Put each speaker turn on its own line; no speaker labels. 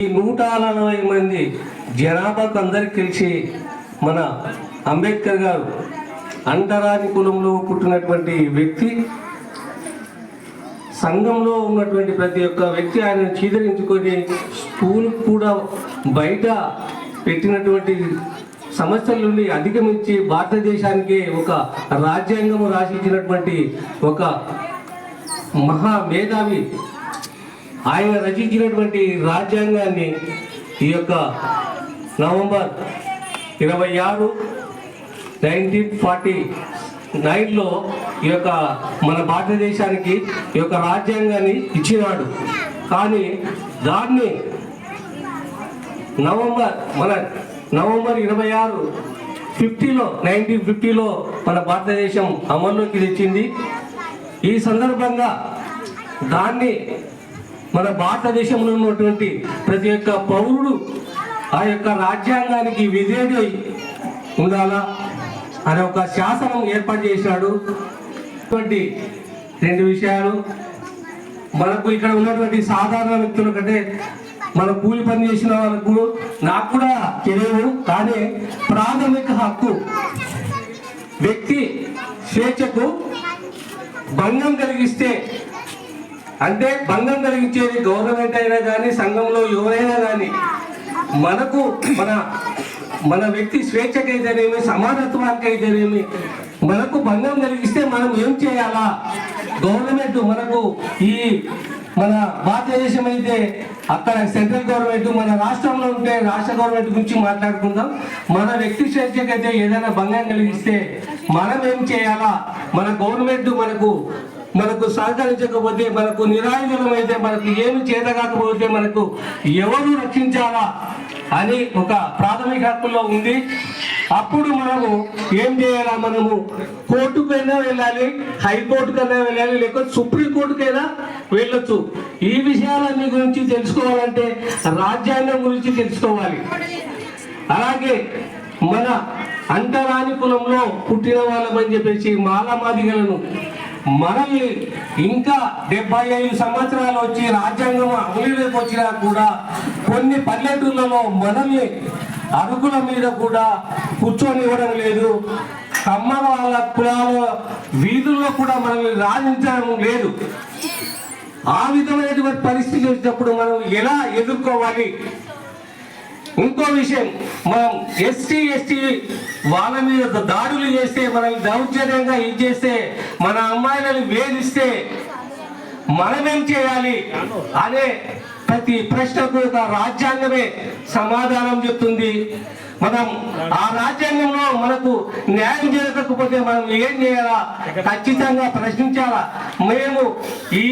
ఈ నూట నలభై మంది జనాభాకు అందరికి తెలిసి మన అంబేద్కర్ గారు అంటరాని కులంలో పుట్టినటువంటి వ్యక్తి సంఘంలో ఉన్నటువంటి ప్రతి ఒక్క వ్యక్తి ఆయన చీదరించుకొని స్కూల్ కూడా బయట పెట్టినటువంటి సమస్యల నుండి అధిగమించి భారతదేశానికి ఒక రాజ్యాంగం రాసిచ్చినటువంటి ఒక మహా మేధావి ఆయన రచించినటువంటి రాజ్యాంగాన్ని ఈ యొక్క నవంబర్ ఇరవై ఆరు నైన్టీన్ ఫార్టీ నైన్లో ఈ యొక్క మన భారతదేశానికి ఈ యొక్క రాజ్యాంగాన్ని ఇచ్చినాడు. కానీ దాన్ని నవంబర్ మన నవంబర్ ఇరవై ఆరు ఫిఫ్టీలో నైన్టీన్ ఫిఫ్టీలో మన భారతదేశం అమల్లోకి తెచ్చింది. ఈ సందర్భంగా దాన్ని మన భారతదేశంలో ఉన్నటువంటి ప్రతి ఒక్క పౌరుడు ఆ యొక్క రాజ్యాంగానికి విధేయుడై ఉండాలా అనే ఒక శాసనం ఏర్పాటు చేశాడు. ఇటువంటి రెండు విషయాలు. మనకు ఇక్కడ ఉన్నటువంటి సాధారణ వ్యక్తుల కంటే మన కూలి పని చేసిన వాళ్ళకు నాకు కూడా తెలియదు కానీ ప్రాథమిక హక్కు వ్యక్తి స్వేచ్ఛకు భంగం కలిగిస్తే అంటే భంగం కలిగించేది గవర్నమెంట్ అయినా కానీ సంఘంలో ఎవరైనా కానీ మనకు మన మన వ్యక్తి స్వేచ్ఛకైతేనేమి సమానత్వానికి అయితేనేమి మనకు భంగం కలిగిస్తే మనం ఏం చేయాలా? గవర్నమెంట్ మనకు ఈ మన భారతదేశం అయితే అక్కడ సెంట్రల్ గవర్నమెంట్ మన రాష్ట్రంలో ఉంటే రాష్ట్ర గవర్నమెంట్ గురించి మాట్లాడుకుందాం. మన వ్యక్తి స్వేచ్ఛకైతే ఏదైనా భంగం కలిగిస్తే మనం ఏం చేయాలా? మన గవర్నమెంట్ మనకు మనకు సహకరించకపోతే మనకు నిరాయుధమైతే మనకు ఏమి చేత కాకపోతే మనకు ఎవరు రక్షించాలా అని ఒక ప్రాథమిక హక్కుల్లో ఉంది. అప్పుడు మనము ఏం చేయాలా మనము కోర్టుకైనా వెళ్ళాలి హైకోర్టుకైనా వెళ్ళాలి లేకపోతే సుప్రీంకోర్టుకైనా వెళ్ళొచ్చు. ఈ విషయాలన్నీ గురించి తెలుసుకోవాలంటే రాజ్యాంగం గురించి తెలుసుకోవాలి. అలాగే మన అంటరాని కులంలో పుట్టిన వాళ్ళమని చెప్పేసి మాలామాదిగలను మనల్ని ఇంకా డెబ్బై ఐదు సంవత్సరాలు వచ్చి రాజ్యాంగం అమలులోకి వచ్చినా కూడా కొన్ని పల్లెటూళ్ళలో మనల్ని అరుగుల మీద కూడా కూర్చొని ఇవ్వడం లేదు. కమ్మ వాళ్ళ కులాల వీధుల్లో కూడా మనల్ని రాణించడం లేదు. ఆ విధమైనటువంటి పరిస్థితి వచ్చినప్పుడు మనం ఎలా ఎదుర్కోవాలి? ఇంకో విషయం మనం ఎస్టీ ఎస్టీ వాళ్ళ మీద దాడులు చేస్తే మనల్ని దౌర్జన్యంగా ఇది చేస్తే మన అమ్మాయిలను వేధిస్తే మనమేం చేయాలి అనే ప్రతి ప్రశ్నకు ఒక రాజ్యాంగమే సమాధానం చెప్తుంది. మనం ఆ రాజ్యాంగంలో మనకు న్యాయం జరగకపోతే మనం ఏం చేయాలా? ఖచ్చితంగా ప్రశ్నించాలా? మేము ఈ